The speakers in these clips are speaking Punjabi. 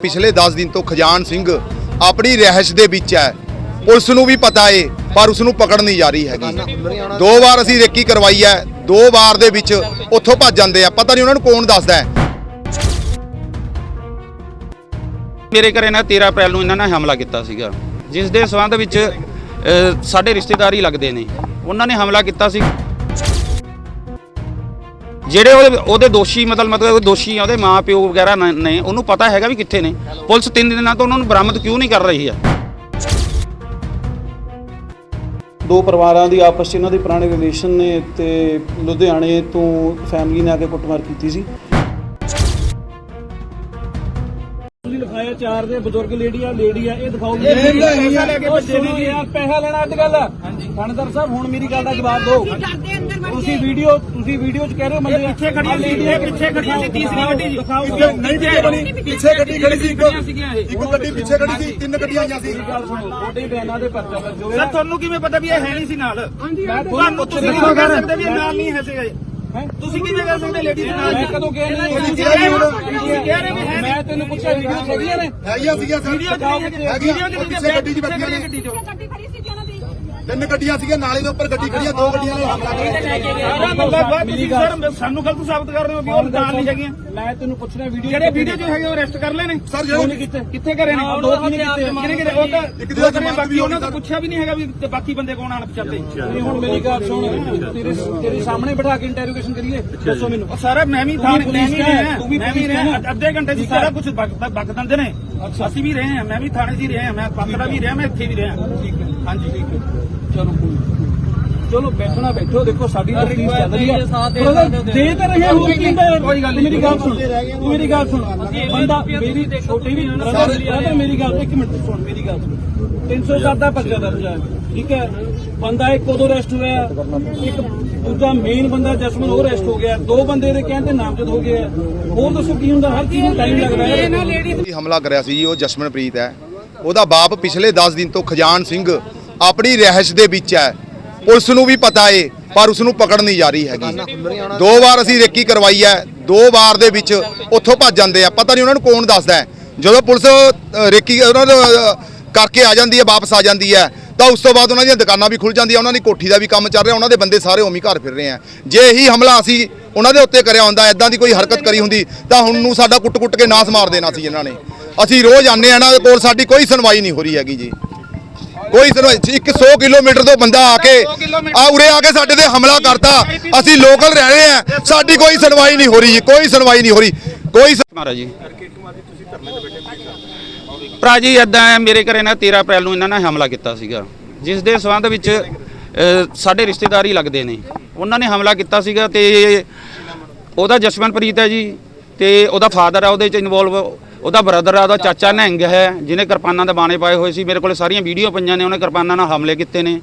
ਪਿਛਲੇ 10 ਦਿਨ ਤੋਂ ਖਜਾਨ ਸਿੰਘ ਆਪਣੀ ਰਹਿਸ਼ ਦੇ ਵਿੱਚ ਹੈ। ਪੁਲਿਸ ਨੂੰ ਵੀ ਪਤਾ ਏ ਪਰ ਉਸ ਨੂੰ ਪਕੜ ਨਹੀਂ ਜਾ ਰਹੀ ਹੈਗੀ। ਦੋ ਵਾਰ ਅਸੀਂ ਰੇਕੀ ਕਰਵਾਈ ਹੈ ਦੋ ਵਾਰ ਦੇ ਵਿੱਚ ਉੱਥੋਂ ਭੱਜ ਜਾਂਦੇ ਆ। ਪਤਾ ਨਹੀਂ ਉਹਨਾਂ ਨੂੰ ਕੌਣ ਦੱਸਦਾ ਹੈ। ਮੇਰੇ ਘਰੇ ਨਾ 13 ਅਪ੍ਰੈਲ ਨੂੰ ਇਹਨਾਂ ਨੇ ਹਮਲਾ ਕੀਤਾ ਸੀਗਾ। ਜਿਸ ਦੇ ਸਬੰਧ ਵਿੱਚ ਅ, ਸਾਡੇ ਰਿਸ਼ਤੇਦਾਰ ਹੀ ਲੱਗਦੇ ਨੇ। ਉਹਨਾਂ ਨੇ ਹਮਲਾ ਕੀਤਾ ਸੀ। ਜਿਹੜੇ ਉਹਦੇ ਉਹਦੇ ਦੋਸ਼ੀ ਮਤਲਬ ਮਤਲਬ ਦੋਸ਼ੀ ਆ ਉਹਦੇ ਮਾਂ ਪਿਓ ਵਗੈਰਾ ਨ- ਉਹਨੂੰ ਪਤਾ ਹੈਗਾ ਵੀ ਕਿੱਥੇ ਨੇ। ਪੁਲਿਸ ਤਿੰਨ ਦਿਨਾਂ ਤੋਂ ਉਹਨਾਂ ਨੂੰ ਬਰਾਮਦ ਕਿਉਂ ਨਹੀਂ ਕਰ ਰਹੀ ਹੈ ਦੋ ਪਰਿਵਾਰਾਂ ਦੀ ਆਪਸ 'ਚ ਇਹਨਾਂ ਦੇ ਪੁਰਾਣੇ ਰਿਲੇਸ਼ਨ ਨੇ ਤੇ ਲੁਧਿਆਣੇ ਤੋਂ ਫੈਮਿਲੀ ਨੇ ਆ ਕੇ ਕੁੱਟਮਾਰ ਕੀਤੀ ਸੀ। ਤੁਸੀਂ ਲਿਖਾਇਆ ਚਾਰ ਦੇ ਬਜ਼ੁਰਗ ਲੇਡੀ ਆ ਲੇਡੀ ਆ ਇਹ ਦਿਖਾਓ। ਪੈਸਾ ਲੈ ਕੇ ਬੱਚੇ ਦੀ ਯਾਰ ਪੈਸਾ ਲੈਣਾ ਅੱਜ ਗੱਲ ਹਾਂਜੀ। ਥਾਣੇਦਾਰ ਸਾਹਿਬ ਹੁਣ ਮੇਰੀ ਗੱਲ ਦਾ ਜਵਾਬ ਦਿਓ। ਤੁਸੀਂ ਵੀਡੀਓ ਤੁਸੀਂ ਵੀਡੀਓ 'ਚ ਕਹਿ ਰਹੇ ਹੋ ਬੰਦੇ ਪਿੱਛੇ ਖੜੀ ਲੇਡੀ ਹੈ ਪਿੱਛੇ ਖੜੀ ਸੀ ਤੀਸਰੀ ਗੱਡੀ ਦਿਖਾਓ ਨਹੀਂ ਪਿੱਛੇ ਬਣੀ ਪਿੱਛੇ ਗੱਡੀ ਖੜੀ ਸੀ ਇੱਕ ਇੱਕ ਗੱਡੀ ਪਿੱਛੇ ਖੜੀ ਸੀ ਤਿੰਨ ਗੱਡੀਆਂ ਆਈਆਂ ਸੀ। ਗੱਲ ਸੁਣੋ ਤੁਹਾਡੇ ਬਿਆਨਾਂ ਦੇ ਪਰਚਾ ਹੋਇਆ। ਸਰ ਤੁਹਾਨੂੰ ਕਿਵੇਂ ਪਤਾ ਵੀ ਇਹ ਹੈ ਨਹੀਂ ਸੀ ਨਾਲ? ਮੈਂ ਤੁਹਾਨੂੰ ਤੁਸੀਂ ਕਿਵੇਂ ਕਹਿ ਸਕਦੇ ਵੀ ਇਹ ਨਾਲ ਨਹੀਂ ਹੈ ਸੀਗਾ? ਹੈਂ? ਤੁਸੀਂ ਕਿਵੇਂ ਕਹਿ ਸਕਦੇ ਲੇਡੀ ਦੇ ਨਾਲ? ਮੈਂ ਕਦੋਂ ਕਿਹਾ ਨਹੀਂ ਕਹਿ ਰਹੇ ਵੀ ਮੈਂ ਤੈਨੂੰ ਪੁੱਛਿਆ ਵੀਡੀਓ ਹੈਗੀਆਂ ਨੇ? ਹੈਗੀਆਂ ਸੀਗੀਆਂ ਸਰ। ਹੈਗੀਆਂ। ਉਹ ਪਿੱਛੇ ਗੱਡੀ 'ਚ ਬੈਠੀਆਂ ਨੇ। ਗੱਡੀ ਖੜੀ ਸੀ। ਜੀ ਦੀ ਤਿੰਨ ਗੱਡੀਆਂ ਸੀਗੀਆਂ ਨਾਲੇ ਦੇ ਉੱਪਰ ਗੱਡੀ ਖੜੀ ਆ ਦੋ ਗੱਡੀਆਂ ਨੇ ਹਮਲਾ ਸਾਰਾ ਮਤਲਬ ਵਾ ਤੁਸੀਂ ਸਰ ਸਾਨੂੰ ਗਲਤ ਸਾਬਤ ਕਰ ਰਹੇ ਹੋ ਵੀ ਉਹ ਨਾਲ ਨਹੀਂ ਹੈਗੀਆਂ। ਮੈਂ ਤੈਨੂੰ ਪੁੱਛ ਰਿਹਾ ਵੀਡੀਓ ਜਿਹੜੇ ਵੀਡੀਓ 'ਚ ਹੈਗੇ ਉਹ ਅਰੈਸਟ ਕਰ ਲਏ ਨੇ? ਸਰ ਜਿਹੜੇ ਨਹੀਂ ਕੀਤੇ ਕਿੱਥੇ ਕਰੇ ਨੇ? ਦੋ ਤਿੰਨ ਕੀਤੇ ਕਿਹਨੇ ਕਿਹਨੇ ਉਹ ਤਾਂ ਇੱਕ ਦੋ ਦੋ ਜਮਾਤ ਬਾਕੀ ਉਹਨਾਂ ਤੋਂ ਪੁੱਛਿਆ ਵੀ ਨਹੀਂ ਹੈਗਾ ਵੀ ਤੇ ਬਾਕੀ ਬੰਦੇ ਕੌਣ ਆਣ ਪਛਾਤੇ ਨਹੀਂ ਹੁਣ ਮੇਰੀ ਗੱਲ ਸੁਣ ਤੇਰੇ ਤੇਰੇ ਸਾਹਮਣੇ ਬਿਠਾ ਕੇ ਇੰਟਰੋਗੇਸ਼ਨ ਕਰੀਏ। ਦੱਸੋ ਮੈਨੂੰ। ਉਹ ਸਾਰਾ ਮੈਂ ਵੀ ਥਾਣੇ ਮੈਂ ਵੀ ਰਿਹਾ ਮੈਂ ਵੀ ਰਿਹਾ। ਅੱਧੇ ਘੰਟੇ ਹੈ। ਸਾਰਾ ਕੁਝ ਬਕ ਦਿੰਦੇ ਨੇ। ਅਸੀਂ ਵੀ ਰਹੇ ਹਾਂ ਮੈਂ ਵੀ ਥਾਣੇ 'ਚ ਹੀ ਰਿਹਾ ਮੈਂ ਪਾਤੜਾ ਵੀ ਰਿਹਾ ਮੈਂ ਇੱਥੇ ਵੀ ਰਿਹਾ। ਠੀਕ ਹੈ। ਹਾਂਜੀ ਠੀਕ ਹੈ। ਚਲੋ ਕੋਈ ਨੀ। ਚਲੋ ਬੈਠਣਾ ਬੈਠੋ ਦੇਖੋ ਸਾਡੀ ਤਸਦੀਕ ਚੱਲ ਰਹੀ ਹੈ। ਦੇ ਤਾਂ ਰਹੇ ਹੋ ਕੋਈ ਗੱਲ ਮੇਰੀ ਗੱਲ ਸੁਣ ਤੂੰ ਮੇਰੀ ਗੱਲ ਸੁਣ। ਬੰਦਾ ਮੇਰੀ ਛੋਟੀ ਵੀ ਬ੍ਰਦਰ ਮੇਰੀ ਗੱਲ ਇੱਕ ਮਿੰਟ ਸੁਣ ਮੇਰੀ ਗੱਲ ਸੁਣ। 307 ਦਾ ਪਰਚਾ ਦਰਜ ਹੈ। ਠੀਕ ਹੈ? ਬੰਦਾ ਇੱਕ ਉਦੋਂ ਅਰੈਸਟ ਹੋਇਆ ਇੱਕ ਦੂਜਾ ਮੇਨ ਬੰਦਾ ਜਸਮਨ ਉਹ ਅਰੈਸਟ ਹੋ ਗਿਆ। ਦੋ ਬੰਦੇ ਦੇ ਕਹਿੰਦੇ ਨਾਮਜ਼ਦ ਹੋ ਗਏ ਆ। ਹੋਰ ਦੱਸੋ ਕੀ ਹੁੰਦਾ? ਹਰ ਚੀਜ਼ ਨੂੰ ਟਾਈਮ ਲੱਗਦਾ ਹੈ। ਜੀ ਹਮਲਾ ਕਰਿਆ ਸੀ ਉਹ ਜਸਮਨਪ੍ਰੀਤ ਹੈ। ਉਹਦਾ ਬਾਪ ਪਿਛਲੇ 10 ਦਿਨ ਤੋਂ ਖਜਾਨ ਸਿੰਘ ਆਪਣੀ ਰਹਿਸ਼ ਦੇ ਵਿੱਚ ਹੈ। ਪੁਲਿਸ ਨੂੰ ਵੀ ਪਤਾ ਏ, ਪਰ ਉਸ ਨੂੰ ਪਕੜ ਨਹੀਂ ਜਾ ਰਹੀ ਹੈਗੀ। ਦੋ ਵਾਰ ਅਸੀਂ ਰੇਕੀ ਕਰਵਾਈ ਹੈ, ਦੋ ਵਾਰ ਦੇ ਵਿੱਚ ਉੱਥੋਂ ਭੱਜ ਜਾਂਦੇ ਆ। ਪਤਾ ਨਹੀਂ ਉਹਨਾਂ ਨੂੰ ਕੌਣ ਦੱਸਦਾ ਜਦੋਂ ਪੁਲਿਸ ਰੇਕੀ, ਉਹਨਾਂ ਦਾ ਕਰਕੇ ਆ ਜਾਂਦੀ ਹੈ, ਵਾਪਸ ਆ ਜਾਂਦੀ ਹੈ, ਤਾਂ ਉਸ ਤੋਂ ਬਾਅਦ ਉਹਨਾਂ ਦੀਆਂ ਦੁਕਾਨਾਂ ਵੀ ਖੁੱਲ ਜਾਂਦੀਆਂ, ਉਹਨਾਂ ਦੀ ਕੋਠੀ ਦਾ ਵੀ ਕੰਮ ਚੱਲ ਰਿਹਾ, ਉਹਨਾਂ ਦੇ ਬੰਦੇ ਸਾਰੇ ਉਮੀ ਘਰ ਫਿਰ ਰਹੇ ਆ। ਜੇ ਇਹੀ ਹਮਲਾ ਅਸੀਂ ਉਹਨਾਂ ਦੇ ਉੱਤੇ ਕਰਿਆ ਹੁੰਦਾ ਐਦਾਂ ਦੀ ਕੋਈ ਹਰਕਤ ਕਰੀ ਹੁੰਦੀ, ਤਾਂ ਹੁਣ ਨੂੰ ਸਾਡਾ ਕੁੱਟ-ਕੁੱਟ ਕੇ ਨਾਸ ਮਾਰ ਦੇਣਾ ਸੀ ਇਹਨਾਂ ਨੇ। ਅਸੀਂ ਰੋਜ਼ ਆਨੇ ਆ, ਇਹਨਾਂ ਦੇ ਕੋਲ ਸਾਡੀ ਕੋਈ ਸੁਣਵਾਈ ਨਹੀਂ ਹੋ ਰਹੀ ਹੈਗੀ ਜੀ। ਕੋਈ ਸੁਣਵਾਈ ਇੱਕ 100 ਕਿਲੋਮੀਟਰ ਤੋਂ ਬੰਦਾ ਆ ਕੇ ਆ ਉਰੇ ਆ ਕੇ ਸਾਡੇ ਤੇ ਹਮਲਾ ਕਰਤਾ। ਅਸੀਂ ਲੋਕਲ ਰਹਿ ਰਹੇ ਆ ਸਾਡੀ ਕੋਈ ਸੁਣਵਾਈ ਨਹੀਂ ਹੋ ਰਹੀ ਜੀ ਕੋਈ ਸੁਣਵਾਈ ਨਹੀਂ ਹੋ ਰਹੀ। ਕੋਈ ਮਹਾਰਾਜ ਜੀ। ਭਰਾ ਜੀ ਇਦਾਂ ਹੈ ਮੇਰੇ ਘਰੇ ਨਾ 13 ਅਪ੍ਰੈਲ ਨੂੰ ਇਹਨਾਂ ਨੇ ਹਮਲਾ ਕੀਤਾ ਸੀਗਾ। ਜਿਸ ਦੇ ਸਬੰਧ ਵਿੱਚ ਸਾਡੇ ਰਿਸ਼ਤੇਦਾਰ ਹੀ ਲੱਗਦੇ ਨੇ। ਉਹਨਾਂ ਨੇ ਹਮਲਾ ਕੀਤਾ ਸੀਗਾ ਤੇ ਉਹਦਾ ਜਸਮਨਪ੍ਰੀਤ ਹੈ ਜੀ ਤੇ ਉਹਦਾ ਫਾਦਰ ਹੈ ਉਹਦੇ ਚ ਇਨਵੋਲਵ ਉਹਦਾ ਬ੍ਰਦਰ ਹੈ ਉਹਦਾ ਚਾਚਾ ਨਹਿੰਗ ਹੈ, ਜਿਹਨੇ ਕਿਰਪਾਨਾਂ ਦੇ ਬਾਣੇ ਪਾਏ ਹੋਏ ਸੀ। ਮੇਰੇ ਕੋਲ ਸਾਰੀਆਂ ਵੀਡੀਓ ਪਈਆਂ ਨੇ, ਉਹਨੇ ਕਿਰਪਾਨਾਂ ਨਾਲ ਹਮਲੇ ਕੀਤੇ ਨੇ।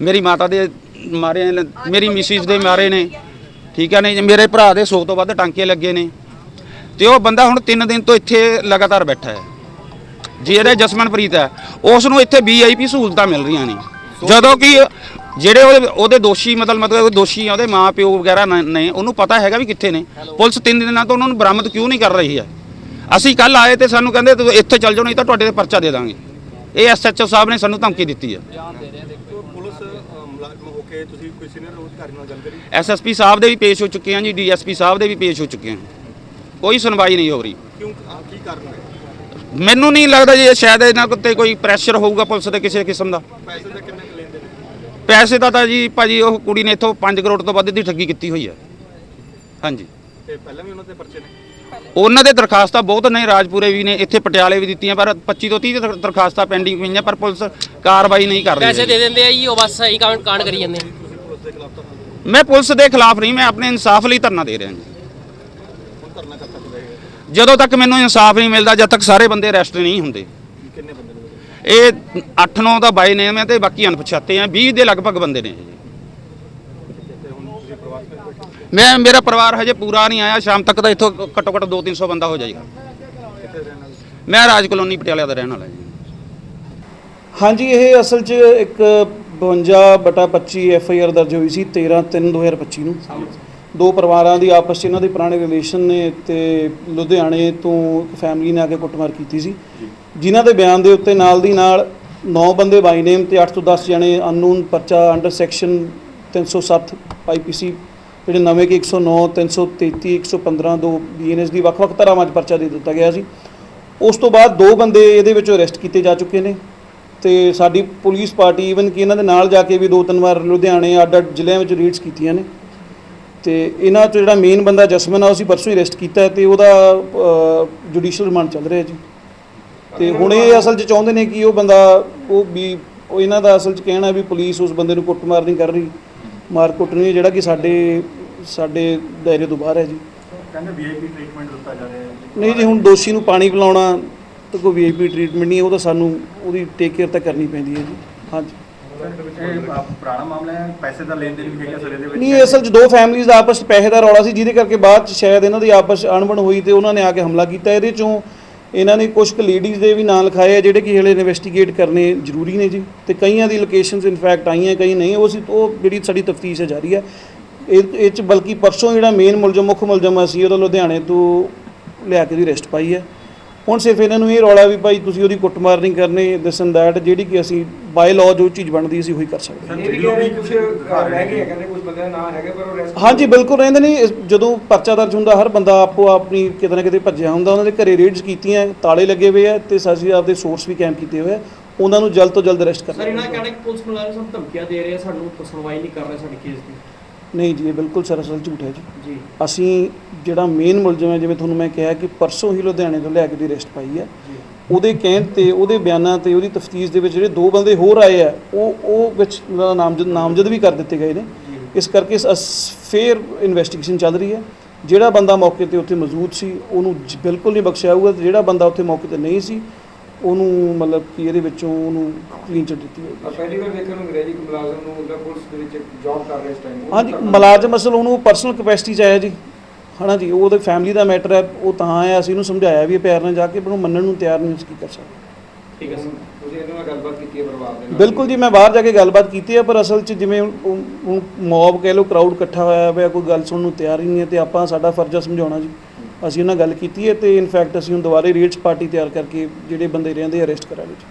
ਮੇਰੀ ਮਾਤਾ ਦੇ ਮਾਰੇ ਮੇਰੀ ਮਿਸਿਸ ਦੇ ਮਾਰੇ ਨੇ। ਠੀਕ ਹੈ ਨੇ ਮੇਰੇ ਭਰਾ ਦੇ 100 ਤੋਂ ਵੱਧ ਟਾਂਕੇ ਲੱਗੇ ਨੇ। ਤੇ ਉਹ ਬੰਦਾ ਹੁਣ 3 ਦਿਨ ਤੋਂ ਇੱਥੇ ਲਗਾਤਾਰ ਬੈਠਾ ਹੈ। ਜਿਹੜੇ ਜਸਮਨਪ੍ਰੀਤ ਹੈ। ਉਸ ਨੂੰ ਇੱਥੇ ਵੀਆਈਪੀ ਸਹੂਲਤਾਂ ਮਿਲ ਰਹੀਆਂ ਨੇ। ਜਦੋਂ ਕਿ ਜਿਹੜੇ ਉਹਦੇ ਉਹਦੇ ਦੋਸ਼ੀ, ਮਤਲਬ ਮਤਲਬ ਦੋਸ਼ੀ ਆ, ਉਹਦੇ ਮਾਂ ਪਿਓ ਵਗੈਰਾ ਨੇ, ਉਹਨੂੰ ਪਤਾ ਹੈਗਾ ਵੀ ਕਿੱਥੇ ਨੇ। ਪੁਲਿਸ ਤਿੰਨ ਦਿਨਾਂ ਤੋਂ ਉਹਨਾਂ ਨੂੰ ਬਰਾਮਦ ਕਿਉਂ ਨਹੀਂ ਕਰ ਰਹੀ ਹੈ? ਅਸੀਂ ਕੱਲ ਆਏ ਤੇ ਸਾਨੂੰ ਕਹਿੰਦੇ ਤੁਸੀਂ ਇੱਥੇ ਚੱਲ ਜਾਓ ਨਹੀਂ ਤਾਂ ਤੁਹਾਡੇ ਤੇ ਪਰਚਾ ਦੇ ਦਾਂਗੇ। ਇਹ ਐਸਐਚਓ ਸਾਹਿਬ ਨੇ ਸਾਨੂੰ ਧਮਕੀ ਦਿੱਤੀ ਹੈ। ਐਸਐਸਪੀ ਸਾਹਿਬ ਦੇ ਵੀ ਪੇਸ਼ ਹੋ ਚੁੱਕੇ ਹਾਂ ਜੀ ਡੀਐਸਪੀ ਸਾਹਿਬ ਦੇ ਵੀ ਪੇਸ਼ ਹੋ ਚੁੱਕੇ ਹਾਂ। ਕੋਈ ਸੁਣਵਾਈ ਨਹੀਂ ਹੋ ਰਹੀ। ਕਿਉਂ ਕੀ ਕਾਰਨ ਹੈ? ਮੈਨੂੰ ਨਹੀਂ ਲੱਗਦਾ ਜੀ ਸ਼ਾਇਦ ਇਹਨਾਂ ਉੱਤੇ ਕੋਈ ਪ੍ਰੈਸ਼ਰ ਹੋਊਗਾ ਪੁਲਿਸ ਦੇ ਕਿਸੇ ਕਿਸਮ ਦਾ। ਪੈਸੇ ਦਾ ਕਿੰਨੇ ਲੈਣ ਦੇ ਪੈਸੇ ਦਾ ਤਾਂ ਜੀ ਭਾਜੀ ਉਹ ਕੁੜੀ ਨੇ ਇੱਥੋਂ 5 ਕਰੋੜ ਤੋਂ ਵੱਧ ਦੀ ਠੱਗੀ ਕੀਤੀ ਹੋਈ ਹੈ। ਹਾਂਜੀ। ਤੇ ਪਹਿਲਾਂ ਵੀ ਉਹਨਾਂ ਤੇ ਪਰਚੇ ਨੇ? ਉਹਨਾਂ ਦੇ ਦਰਖਾਸਤਾਂ ਬਹੁਤ ਨੇ ਰਾਜਪੁਰੇ ਵੀ ਨੇ ਇੱਥੇ ਪਟਿਆਲੇ ਵੀ ਦਿੱਤੀਆਂ ਪਰ 25 ਤੋਂ 30 ਦਰ- ਦਰਖਾਸਤਾਂ ਪੈਂਡਿੰਗ ਪਈਆਂ ਪਰ ਪੁਲਿਸ ਕਾਰਵਾਈ ਨਹੀਂ ਕਰ ਰਹੀ ਪੈਸੇ ਦੇ ਦਿੰਦੇ ਆ ਜੀ ਉਹ ਬਸ ਸਹੀ ਕਾਂਡ ਕਾਂਡ ਕਰੀ ਜਾਂਦੇ ਮੈਂ ਪੁਲਿਸ ਦੇ ਖਿਲਾਫ ਨਹੀਂ ਮੈਂ ਆਪਣੇ ਇਨਸਾਫ ਲਈ ਧਰਨਾ ਦੇ ਰਿਹਾ ਜੀ। ਜਦੋਂ ਤੱਕ ਮੈਨੂੰ ਇਨਸਾਫ ਨਹੀਂ ਮਿਲਦਾ ਜਦ ਤੱਕ ਸਾਰੇ ਬੰਦੇ ਅਰੈਸਟ ਨਹੀਂ ਹੁੰਦੇ। ਕਿੰਨੇ ਬੰਦੇ ਨੇ ਇਹ 8-9 ਦਾ ਬਾਈ ਨੇਮ ਹੈ ਤੇ ਬਾਕੀ ਅਣਪਛਾਤੇ ਆ 20 ਦੇ ਲਗਭਗ ਬੰਦੇ ਨੇ ਜੀ ਮੈਂ, ਮੇਰਾ ਪਰਿਵਾਰ ਹਜੇ ਪੂਰਾ ਨਹੀਂ ਆਇਆ, ਸ਼ਾਮ ਤੱਕ ਤਾਂ ਇੱਥੋਂ ਘੱਟੋ ਘੱਟ 2-300 ਬੰਦਾ ਹੋ ਜਾਏਗਾ। ਮੈਂ ਰਾਜ ਕਲੋਨੀ ਪਟਿਆਲਾ ਦਾ ਰਹਿਣ ਵਾਲਾ ਜੀ। ਹਾਂਜੀ, ਇਹ ਅਸਲ 'ਚ ਇੱਕ 52 ਬਟਾ 25 ਐਫ ਆਈ ਆਰ ਦਰਜ ਹੋਈ ਸੀ 13 3 2025 ਨੂੰ। ਦੋ ਪਰਿਵਾਰਾਂ ਦੀ ਆਪਸ 'ਚ ਇਹਨਾਂ ਦੇ ਪੁਰਾਣੇ ਰਿਲੇਸ਼ਨ ਨੇ ਤੇ ਲੁਧਿਆਣੇ ਤੋਂ ਫੈਮਿਲੀ ਨੇ ਆ ਕੇ ਕੁੱਟਮਾਰ ਕੀਤੀ ਸੀ। ਜਿਨ੍ਹਾਂ ਦੇ ਬਿਆਨ ਦੇ ਉੱਤੇ ਨਾਲ ਦੀ ਨਾਲ 9 ਬੰਦੇ ਬਾਈ ਨੇਮ ਤੇ 8 ਤੋਂ 10 ਜਣੇ ਅਨਨੋਨ ਪਰਚਾ ਅੰਡਰ ਸੈਕਸ਼ਨ 307 ਆਈਪੀਸੀ ਜਿਹੜੇ ਨਵੇਂ ਕਿ 109 333 115 ਦੋ ਬੀਐਨਐਸ ਦੀ ਵੱਖ-ਵੱਖ ਧਾਰਾਵਾਂ 'ਚ ਪਰਚਾ ਦੇ ਦਿੱਤਾ ਗਿਆ ਸੀ। ਉਸ ਤੋਂ ਬਾਅਦ ਦੋ ਬੰਦੇ ਇਹਦੇ ਵਿੱਚੋਂ ਅਰੈਸਟ ਕੀਤੇ ਜਾ ਚੁੱਕੇ ਨੇ ਤੇ ਸਾਡੀ ਪੁਲਿਸ ਪਾਰਟੀ ਈਵਨ ਕਿ ਇਹਨਾਂ ਦੇ ਨਾਲ ਜਾ ਕੇ ਵੀ ਦੋ ਤਿੰਨ ਵਾਰ ਲੁਧਿਆਣੇ ਅੱਡ-ਅੱਡ ਜ਼ਿਲ੍ਹਿਆਂ ਵਿੱਚ ਰੀਡਸ ਕੀਤੀਆਂ ਨੇ। ਤੇ ਇਹਨਾਂ 'ਚ ਜਿਹੜਾ ਮੇਨ ਬੰਦਾ ਜਸਮਨ ਆ, ਉਹ ਪਰਸੋਂ ਹੀ ਅਰੈਸਟ ਕੀਤਾ ਹੈ ਤੇ ਉਹਦਾ ਜੁਡੀਸ਼ੀਅਲ ਰਿਮਾਂਡ ਚੱਲ ਰਿਹਾ ਜੀ। ਤੇ ਹੁਣ ਇਹ ਅਸਲ 'ਚ ਚਾਹੁੰਦੇ ਨੇ ਕਿ ਉਹ ਬੰਦਾ, ਉਹ ਵੀ, ਉਹ ਇਹਨਾਂ ਦਾ ਅਸਲ 'ਚ ਕਹਿਣਾ ਵੀ ਪੁਲਿਸ ਉਸ ਬੰਦੇ ਨੂੰ ਕੁੱਟਮਾਰ ਨਹੀਂ ਕਰ ਰਹੀ। ਮਾਰ ਕੁੱਟ ਨਹੀਂ ਜਿਹੜਾ ਕਿ ਸਾਡੇ ਸਾਡੇ ਦਾਇਰੇ ਤੋਂ ਬਾਹਰ ਹੈ ਜੀ। ਕਹਿੰਦੇ ਵੀਆਈਪੀ ਟ੍ਰੀਟਮੈਂਟ ਦਿੱਤਾ ਜਾ ਰਿਹਾ ਹੈ ਨਹੀਂ ਜੀ ਹੁਣ ਦੋਸ਼ੀ ਨੂੰ ਪਾਣੀ ਪਿਲਾਉਣਾ ਤਾਂ ਕੋਈ ਵੀਆਈਪੀ ਟ੍ਰੀਟਮੈਂਟ ਨਹੀਂ ਉਹ ਤਾਂ ਸਾਨੂੰ ਉਹਦੀ ਟੇਕ ਕੇਅਰ ਤਾਂ ਕਰਨੀ ਪੈਂਦੀ ਹੈ ਜੀ। ਹਾਂਜੀ। ਇਹ ਪੁਰਾਣਾ ਮਾਮਲਾ ਹੈ? ਪੈਸੇ ਦਾ ਲੈਣ ਦੇਣ ਵੀ ਹੈਗਾ ਸਰ ਇਹਦੇ ਵਿੱਚ? ਨਹੀਂ ਅਸਲ 'ਚ ਦੋ ਫੈਮਿਲੀਜ਼ ਦਾ ਆਪਸ 'ਚ ਪੈਸੇ ਦਾ ਰੌਲਾ ਸੀ ਜਿਹਦੇ ਕਰਕੇ ਬਾਅਦ 'ਚ ਸ਼ਾਇਦ ਇਹਨਾਂ ਦੀ ਆਪਸ ਅਣਬਣ ਹੋਈ ਤੇ ਉਹਨਾਂ ਨੇ ਆ ਕੇ ਹਮਲਾ ਕੀਤਾ। ਇਹਦੇ 'ਚੋਂ ਇਹਨਾਂ ਨੇ ਕੁਝ ਕੁ ਲੇਡੀਜ਼ ਦੇ ਵੀ ਨਾਂ ਲਿਖਾਏ ਆ ਜਿਹੜੇ ਕਿ ਹਲੇ ਇਨਵੈਸਟੀਗੇਟ ਕਰਨੇ ਜ਼ਰੂਰੀ ਨੇ ਜੀ। ਤੇ ਕਈਆਂ ਦੀ ਲੋਕੇਸ਼ਨਸ ਇਨਫੈਕਟ ਆਈਆਂ, ਕਈ ਨਹੀਂ। ਉਹ ਸੀ ਉਹ ਜਿਹੜੀ ਸਾਡੀ ਤਫਤੀਸ਼ ਹੈ ਜਾਰੀ ਹੈ ਇਹ ਇਹ 'ਚ ਬਲਕਿ ਪਰਸੋਂ ਜਿਹੜਾ ਮੇਨ ਮੁਲਜ਼ਮ, ਮੁੱਖ ਮੁਲਜ਼ਮ ਸੀ ਉਹਦਾ ਲੁਧਿਆਣੇ ਤੋਂ ਲਿਆ ਕੇ ਦੀ ਅਰੈਸਟ ਪਾਈ ਹੈ ਹੁਣ ਸਿਰਫ ਇਹਨਾਂ ਨੂੰ ਇਹ ਰੌਲਾ ਵੀ ਭਾਈ ਤੁਸੀਂ ਉਹਦੀ ਕੁੱਟਮਾਰ ਨਹੀਂ ਕਰਨੀ ਦਿਸ ਐਂਡ ਦੈਟ ਜਿਹੜੀ ਕਿ ਅਸੀਂ ਬਾਈ ਲਾਅ ਜੋ ਚੀਜ਼ ਬਣਦੀ ਸੀ ਉਹੀ ਕਰ ਸਕਦੇ ਹਾਂ। ਇਹ ਵੀ ਕਹਿ ਰਹੇ ਕੁਝ ਰਹਿ ਗਏ ਆ, ਕਹਿੰਦੇ ਕੁਝ ਬੰਦੇ ਦਾ ਨਾਂ ਹੈਗੇ ਪਰ ਉਹ ਰੈਸਟ ਹਾਂਜੀ ਬਿਲਕੁਲ ਰਹਿੰਦੇ ਨਹੀਂ ਇਸ- ਜਦੋਂ ਪਰਚਾ ਦਰਜ ਹੁੰਦਾ ਹਰ ਬੰਦਾ ਆਪੋ ਆਪਣੀ ਕਿਤੇ ਨਾ ਕਿਤੇ ਭੱਜਿਆ ਹੁੰਦਾ ਉਹਨਾਂ ਦੇ ਘਰੇ ਰੇਡਸ ਕੀਤੀਆਂ ਤਾਲੇ ਲੱਗੇ ਹੋਏ ਆ ਤੇ ਅਸੀਂ ਆਪਦੇ ਸੋਰਸ ਵੀ ਕੈਂਪ ਕੀਤੇ ਹੋਏ ਆ ਉਹਨਾਂ ਨੂੰ ਜਲਦ ਤੋਂ ਜਲਦ ਅਰੈਸਟ ਕਰਨਾ ਸਰ ਇਹਨਾਂ ਦਾ ਕਹਿਣਾ ਕਿ ਪੁਲਿਸ ਮੁਲਾਜ਼ਮ ਸਾਨੂੰ ਧਮਕੀਆਂ ਦੇ ਰਹੇ ਆ ਸਾਨੂੰ ਸੁਣਵਾਈ ਨਹੀਂ ਕਰ ਰਹੇ ਸਾਡੇ ਕੇਸ ਦੀ। ਨਹੀਂ ਜੀ ਇਹ ਬਿਲਕੁਲ ਸਰਾਸਰ ਝੂਠ ਹੈ ਜੀ। ਜੀ। ਅਸੀਂ ਜਿਹੜਾ ਮੇਨ ਮੁਲਜ਼ਮ ਹੈ ਜਿਵੇਂ ਤੁਹਾਨੂੰ ਮੈਂ ਕਿਹਾ ਕਿ ਪਰਸੋਂ ਹੀ ਲੁਧਿਆਣੇ ਤੋਂ ਲਿਆ ਕੇ ਦੀ ਅਰੈਸਟ ਪਾਈ ਹੈ। ਉਹਦੇ ਕਹਿਣ ਤੇ ਉਹਦੇ ਬਿਆਨਾਂ ਤੇ ਉਹਦੀ ਤਫਤੀਸ਼ ਦੇ ਵਿੱਚ ਜਿਹੜੇ ਦੋ ਬੰਦੇ ਹੋਰ ਆਏ ਆ ਉਹ ਉਹ ਵਿੱਚ ਉਹਨਾਂ ਦਾ ਨਾਮਜ਼ਦ ਨਾਮਜ਼ਦ ਵੀ ਕਰ ਦਿੱਤੇ ਗਏ ਨੇ। ਇਸ ਕਰਕੇ ਫੇਰ ਇਨਵੈਸਟੀਗੇਸ਼ਨ ਚੱਲ ਰਹੀ ਹੈ। ਜਿਹੜਾ ਬੰਦਾ ਮੌਕੇ ਤੇ ਉੱਥੇ ਮੌਜੂਦ ਸੀ ਉਹਨੂੰ ਜ- ਬਿਲਕੁਲ ਨਹੀਂ ਬਖਸ਼ਿਆ ਜਾਊਗਾ ਤੇ ਜਿਹੜਾ ਬੰਦਾ ਉੱਥੇ ਮੌਕੇ ਤੇ ਨਹੀਂ ਸੀ ਉਹਨੂੰ ਮਤਲਬ ਕਿ ਇਹਦੇ ਵਿੱਚੋਂ ਉਹਨੂੰ ਕਲੀਨ ਚਿੱਟ ਦਿੱਤੀ ਜਾਊਗੀ ਪਹਿਲੀ ਵਾਰ ਦੇਖਣ ਨੂੰ ਮਿਲਿਆ ਜੀ ਕਿ ਮੁਲਾਜ਼ਮ ਨੂੰ ਉਹਦਾ ਪੁਲਿਸ ਦੇ ਵਿੱਚ ਜੌਬ ਕਰ ਰਿਹਾ ਇਸ ਟਾਈਮ ਹਾਂਜੀ ਮੁਲਾਜ਼ਮ ਅਸਲ ਉਹਨੂੰ ਪਰਸਨਲ ਕਪੈਸਿਟੀ ਚ ਆਇਆ ਜੀ। ਹਨਾ ਜੀ ਉਹ ਉਹਦੇ ਫੈਮਿਲੀ ਦਾ ਮੈਟਰ ਹੈ ਉਹ ਤਾਂ ਆਇਆ ਅਸੀਂ ਉਹਨੂੰ ਸਮਝਾਇਆ ਵੀ ਇਹ ਪਿਆਰ ਨਾਲ ਜਾ ਕੇ ਪਰ ਉਹ ਮੰਨਣ ਨੂੰ ਤਿਆਰ ਨਹੀਂ ਸੀ ਕੀ ਕਰ ਸਕਦਾ। ਠੀਕ ਹੈ ਸਰ। ਤੁਸੀਂ ਇਹਨਾਂ ਨਾਲ ਗੱਲਬਾਤ ਕੀਤੀ ਹੈ ਪਰਿਵਾਰ ਦੇ ਨਾਲ? ਬਿਲਕੁਲ ਜੀ ਮੈਂ ਬਾਹਰ ਜਾ ਕੇ ਗੱਲਬਾਤ ਕੀਤੀ ਹੈ ਪਰ ਅਸਲ 'ਚ ਜਿਵੇਂ ਮੌਬ ਕਹਿ ਲਓ ਕਰਾਊਡ ਇਕੱਠਾ ਹੋਇਆ ਹੋਇਆ ਕੋਈ ਗੱਲ ਸੁਣਨ ਨੂੰ ਤਿਆਰ ਹੀ ਨਹੀਂ ਹੈ ਤੇ ਆਪਾਂ ਸਾਡਾ ਫਰਜ਼ ਆ ਸਮਝਾਉਣਾ ਜੀ। ਅਸੀਂ ਉਹਨਾਂ ਨਾਲ ਗੱਲ ਕੀਤੀ ਹੈ ਤੇ ਇਨਫੈਕਟ ਅਸੀਂ ਹੁਣ ਦੁਬਾਰੇ ਰੇਡਸ ਪਾਰਟੀ ਤਿਆਰ ਕਰਕੇ ਜਿਹੜੇ ਬੰਦੇ ਰਹਿੰਦੇ ਅਰੈਸਟ ਕਰਾਂਗੇ ਜੀ।